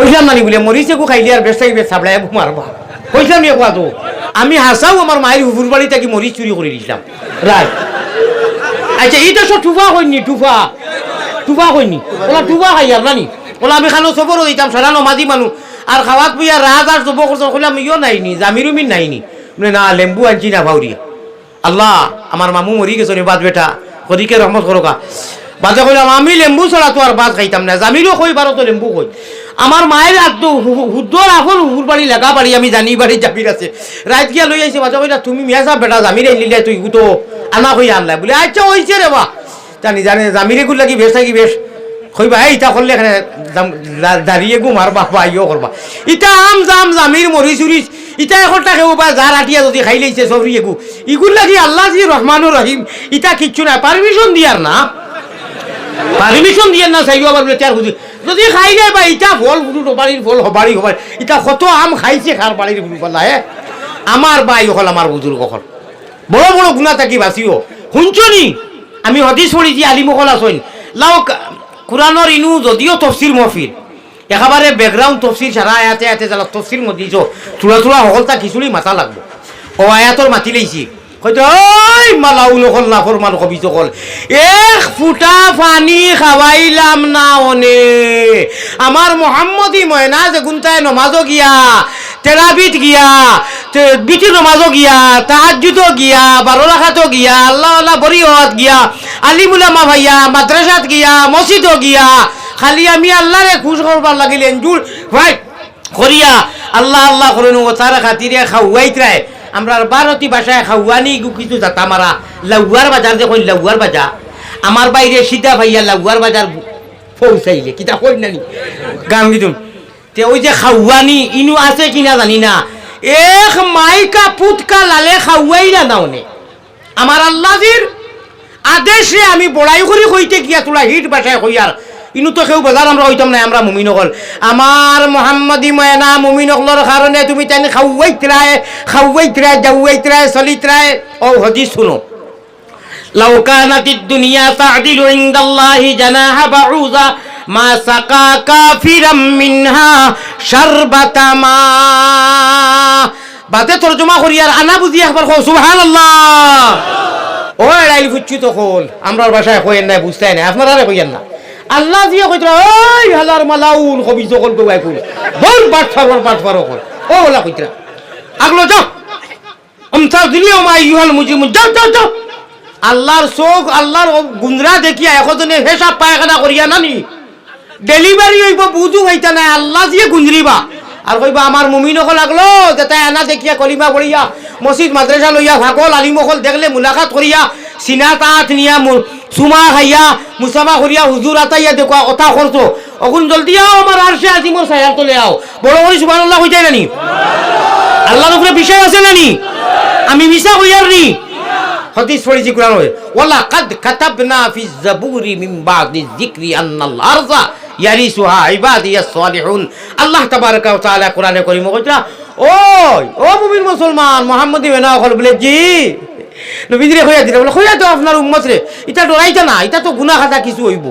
কইলাম নানি বলে মরিছে গো খাইলে আর বেশ বেশ সাবলাই মারবা কইলাম নিয়ে কোয়া তো আমি হাসাও আমার মায়ের হুফুর বাড়ি থেকে মরিচ চুরি করে দিছিলাম। রায় আচ্ছা এইটা সব টুফা হয়নি টুফা? টুফা হয়নি ওলা টুফা খাই আর নানি ওলা আমি খানো সবরও দিতাম সারা নমাজি মানুষ আর খাওয়াত বইয়া রাজ আর জব করছ কইলাম ইয়ো নাইনি জামিরুমিন নাইনি বলে, না, লেম্বু আনছি না ভাউরিয়া আল্লাহ আমার মামু মরি গেছে রে বাদ বেটা। হরিকে রহমত করোকা বাজে কইলাম, আমি লেম্বু ছাড়া তো আর বাদ খাইতাম না। জামিরও কই বারো তো লেম্বু কই। আমার মায়ের হুদ্দর আফল হুর বাড়ি লাগা বাড়ি, আমি জানি বাড়ি জামির আছে রাত গিয়া লই আইছে বাজে কইলা তুমি মিয়া সাহেব, বেটা জামির আইলিলে তুই তো আনা কই আনলাই। বলে আচ্ছা হইছে রে বা। জানি, জানে, জামিরে গুলা কি বেশ থাকি বেশ। কইবা এই ইটা করলে এখানে দাঁড়িয়ে গু মারবা বা ইয়ে করবা। ইটা আম জাম, জামির, মরি চুরিস ইটা এখন তাকে বা যার আটিয়া যদি খাই লাইছে সবরি এগু ইগুল লাগি আল্লাহ জি রহমানুর রহিম ইটা কিচ্ছু না পারমিশন দিয়ার না। পারমিশন দিয়ে না চাইব বলে চার খুঁজি যদি খাই যায় বা ইটা ফল ফুটু বাড়ির ফল হবাড়ি হবাড়ি ইটা কত আম খাইছে খার বাড়ির ফুল ফলা হে? আমার বাই হল আমার বুজুর্গ হল বড় বড় গুণা থাকি বাঁচিও শুনছনি আমি হদিস পড়িছি আলিমকল আসইন লাও কোরআনর ইনু যদিও তফসির মহফিল। একেবারে ব্যাকগ্রাউন্ড তফসির সারা আয়াতে আয়াতে জ্বালা তফসির মধ্যে চূড়া চূড়া সকলটা খিচুড়ি মাথা লাগবো। ও আয়াতর মাতি লাইছি হয়তো ওই মালাউ নকল না, ফরমান কবি সকল এক ফুটা পানি খাওয়াইলাম না অনে। আমার মোহাম্মদী ময়না যে গুনতায় নমাজও গিয়া তেরাবিত গিয়া বিটি নমাজও গিয়া তাহাজুদও গিয়া বারো রাখাতও গিয়া আল্লাহ আল্লাহ বরিয়ত গিয়া আলিমুলামা ভাইয়া, মাদ্রাসাত গিয়া, মসজিদও গিয়া, খালি আমি আল্লাহরে খুশ করবার লাগিল এনজুর ভাই, করিয়া, আল্লাহ আল্লাহ করেন ও তার খাতিরে খাওয়াইতরায় আমরা বারতি ভাষায় খাওয়ানি কিছু যাতা মারা লাউয়ার বাজার যে কই লাউয়ার বাজার? আমার বাইরে সীতা ভাইয়া লাউয়ার বাজার পৌঁছাইলে কিতা কই নানি? গান গিতুন তে ওই যে খাওয়ানি ইনু আছে কিনা জানি না। এক মাইকা পুতকা লালে খাওয়াই না। নাওনে আমার আল্লাহির আদেশে আমি বড়াই করি কইতে গিয়া তোলা হিট বাসায় কইয়ার ইনু তো কেউ বাজার আমরা হইতাম না আমরা মুমিন হল আমার মোহাম্মদী ময়না মুমিন হকলর কারণে তুমি তাই খাওয়াইতরায় খাওয়াইতরায় যাওয়াইতরায় চলিতরায় ও হদি শুনো لو كانت الدنيا تعدل عند الله جناح بعوضة ما سقى كافرا منها شربة ماء বাতে তর্জমা করি আর আনা বুঝি একবার কো সুবহানাল্লাহ ও এড়াইল ফুচ্ছু তো কল আমরার ভাষায় কইেন না বুঝতে নাই আপনারা কইেন না আল্লাহ দিয়ে কইতো ওই হালার মালাউন কবি সকল কই কই বল বাট ফারবার বাট ফারো কই ও ওলা কইতরা, আগলো যাও। আমসা দিলিও মা ইউহাল মুজিমুন যাও যাও যাও। আল্লাহর চোখ, আল্লাহর গুন্দ্রা দেখিয়া এখজনে হেসাব পায়খানা করিয়া, নানি, ডেলিভারি হইব, বুঝু হইতা নাই, আল্লাহ দিয়ে গুঞ্জরিবা আর কইবা, আমার মুমিনকল লাগল যেটা আনা দেখিয়া কলিমা পড়িয়া, মসজিদ, মাদ্রাসা লইয়া, ভাগল, আলিমকল দেখলে মুলাকাত করিয়া, সিনা তাঁত নিয়া মু- চুমা খাইয়া মুসামা করিয়া হুজুর আতাইয়া দেখুয়া কথা করছ অগুন জলদি আও আমার আর সে আজি মোর সায়ার তলে আও। বড় করে সুবহানাল্লাহ হইতে নানি? আল্লাহর উপরে বিষয় আছে নানি? আমি মিশা কইয়ার নি? হাদিস পড়েছি কোরআন ওয়ালা কাদ কাতাবনা ফি যাবুরি মিন বাদি যিকরি আন্নাল আরযা ইয়ারিসুহা ইবাদিয়াস সালিহুন আল্লাহ তাবারাকা ওয়া তাআলা কোরআনে কারীম কইতা ওই ও মুমিন মুসলমান মুহাম্মদি বেনা হল বলে, জি। নবীজিরে হইয়া দিলে বলে কইয়া তো আপনার উম্মত রে এটা ডরাইতা না এটা তো গুণা খাতা কিছু হইব।